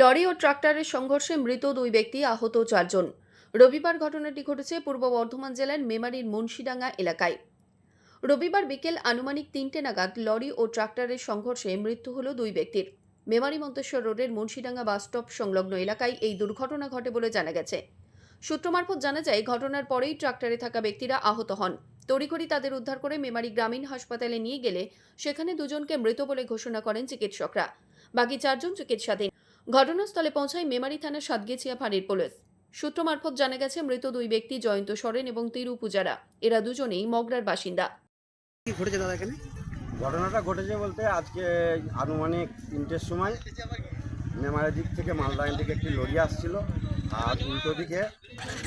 Lorry ও ট্রাক্টরের সংঘর্ষে মৃত দুই ব্যক্তি আহত চারজন। রবিবার ঘটনাটি ঘটেছে পূর্ব বর্ধমান জেলার মেমারির মুন্সিডাঙ্গা এলাকায়। রবিবার বিকেল আনুমানিক তিনটে নাগাদ লরি ও ট্রাক্টরের সংঘর্ষে মৃত্যু হল দুই ব্যক্তির। মেমারি মন্তেশ্বর রোডের মুন্সিডাঙ্গা বাসস্টপ সংলগ্ন এলাকায় এই দুর্ঘটনা ঘটে বলে জানা গেছে। সূত্র মারফত জানা যায়, ঘটনার পরেই ট্রাক্টরে থাকা ব্যক্তিরা আহত হন। তড়িঘড়ি তাদের উদ্ধার করে মেমারি গ্রামীণ হাসপাতালে নিয়ে গেলে সেখানে দুজনকে মৃত বলে ঘোষণা করেন চিকিৎসকরা। বাকি চারজন চিকিৎসাধীন। ঘটনাস্থলে পৌঁছায় মেমারি থানার সাতগেছিয়া ফাঁড়ির পুলিশ। সূত্র মারফত জানা গেছে মৃত দুই ব্যক্তি জয়ন্ত সরেন এবং তিরু পূজারা। এরা দুজনেই মগরার বাসিন্দা। কি ঘটেছে দাদা এখানে? ঘটনাটা ঘটেছে বলতে আজকে আনুমানিক তিনটের সময় মেমারি দিক থেকে মালদাঙ্গা দিকে একটি লরি আসছিল। আর উল্টো দিকে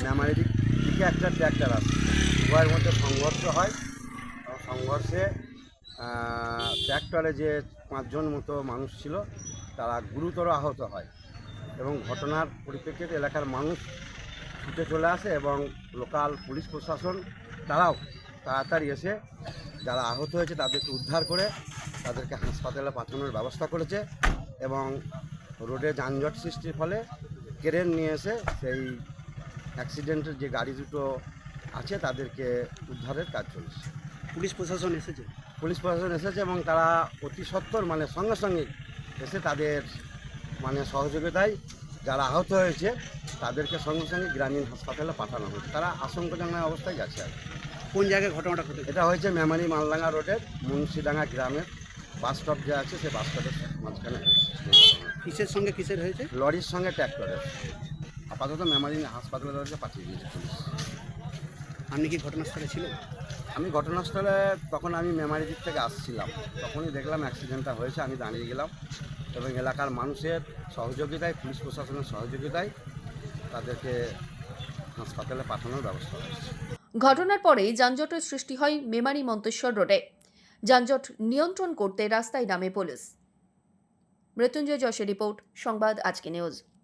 মেমারি দিক থেকে একটা ট্র্যাক্টর আসছে। উভয়ের মধ্যে সংঘর্ষ হয়। সংঘর্ষে ট্র্যাক্টরে যে পাঁচজন মতো মানুষ ছিল, তারা গুরুতর আহত হয় এবং ঘটনার পরিপ্রেক্ষিতে এলাকার মানুষ ছুটে চলে আসে এবং লোকাল পুলিশ প্রশাসন তারাও তাড়াতাড়ি এসে যারা আহত হয়েছে তাদেরকে উদ্ধার করে তাদেরকে হাসপাতালে পাঠানোর ব্যবস্থা করেছে এবং রোডে যানজট সৃষ্টির ফলে ক্রেন নিয়ে এসে সেই অ্যাক্সিডেন্টের যে গাড়ি দুটো আছে তাদেরকে উদ্ধারের কাজ চলছে। পুলিশ প্রশাসন এসেছে? পুলিশ প্রশাসন এসেছে এবং তারা অতি সত্বর মানে সঙ্গে সঙ্গে এসে তাদের মানে সহযোগিতায় যারা আহত হয়েছে তাদেরকে সঙ্গে সঙ্গে গ্রামীণ হাসপাতালে পাঠানো হয়েছে। তারা আশঙ্কাজনক অবস্থায় গেছে আর কোন জায়গায় ঘটনাটা ঘটেছে? এটা হয়েছে মেমারি মালডাঙ্গা রোডের মুন্সিডাঙ্গা গ্রামের বাস স্টপ যে আছে সেই বাস স্টপের মাঝখানে হয়েছে। কিসের সঙ্গে কিসের হয়েছে? লরির সঙ্গে ট্র্যাক্টরের। আপাতত মেমারি হাসপাতালে তাদেরকে পাঠিয়ে দিয়েছে পুলিশ। আপনি কি ঘটনাস্থলে ছিলেন? আমি ঘটনাস্থলে তখন আমি মেমারি দিক থেকে আসছিলাম। তখনই দেখলাম অ্যাক্সিডেন্টটা হয়েছে আমি দাঁড়িয়ে গেলাম এবং এলাকার মানুষের সহযোগিতায় পুলিশ প্রশাসনের সহযোগিতায় তাদেরকে হাসপাতালে পাঠানোর ব্যবস্থা হয়েছে ঘটনার পরেই যানজটের সৃষ্টি হয় মেমারি মন্তেশ্বর রোডে। যানজট নিয়ন্ত্রণ করতে রাস্তায় নামে পুলিশ। মৃত্যুঞ্জয় যশের রিপোর্ট সংবাদ আজকে নিউজ।